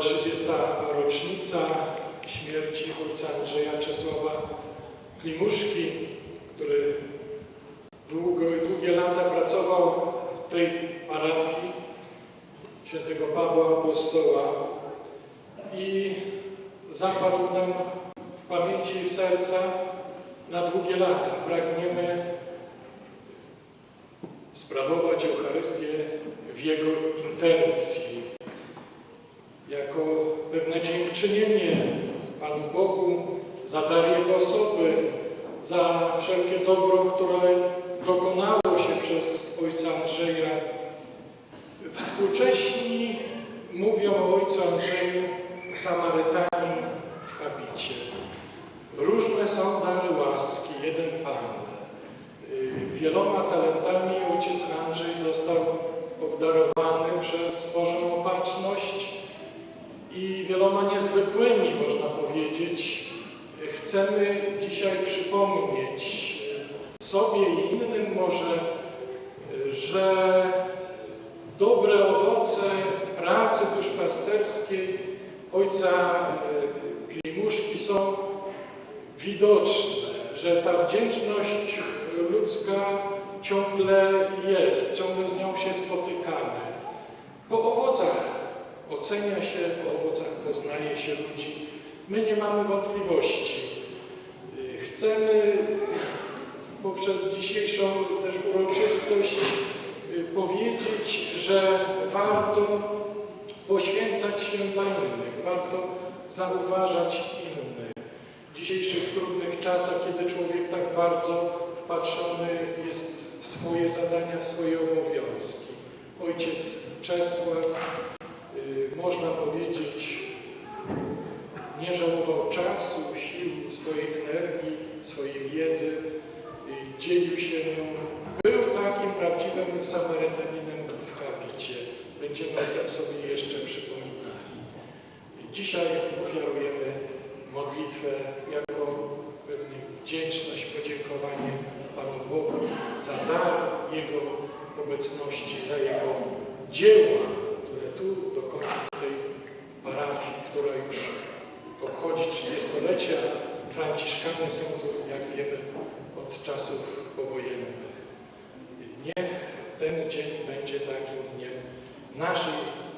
30. rocznica śmierci ojca Andrzeja Czesława Klimuszki, który długo, długie lata pracował w tej parafii świętego Pawła Apostoła i zapadł nam w pamięci i w serca na długie lata. Pragniemy sprawować Eucharystię w Jego intencji, pewne dziękczynienie Panu Bogu za dar Jego osoby, za wszelkie dobro, które dokonało się przez Ojca Andrzeja. Współcześni mówią o Ojcu Andrzeju Samarytanin w habicie. Różne są dary łaski, jeden Pan. Wieloma talentami ojciec Andrzej został obdarowany przez i wieloma niezwykłymi, można powiedzieć. Chcemy dzisiaj przypomnieć sobie i innym może, że dobre owoce pracy duszpasterskiej ojca Klimuszki są widoczne, że ta wdzięczność ludzka ciągle jest, ciągle z nią się spotykamy. Po owocach ocenia się, po owocach poznaje się ludzi. My nie mamy wątpliwości. Y, Chcemy poprzez dzisiejszą też uroczystość y, powiedzieć, że warto poświęcać się dla innych, warto zauważać innych. W dzisiejszych trudnych czasach, kiedy człowiek tak bardzo wpatrzony jest w swoje zadania, w swoje obowiązki. Ojciec Czesław, dzielił się. Był takim prawdziwym Samarytaninem w habicie. Będziemy o tym sobie jeszcze przypominali. Dzisiaj ofiarujemy modlitwę jako wdzięczność, podziękowanie Panu Bogu za dar Jego obecności, za Jego dzieła, które tu dokończył w tej parafii, która już obchodzi 30-lecia. Franciszkanie są tu, jak wiemy, od czasów powojennych. Niech ten dzień będzie takim dniem naszej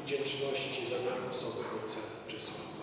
wdzięczności za tę osobę Ojca Czesława.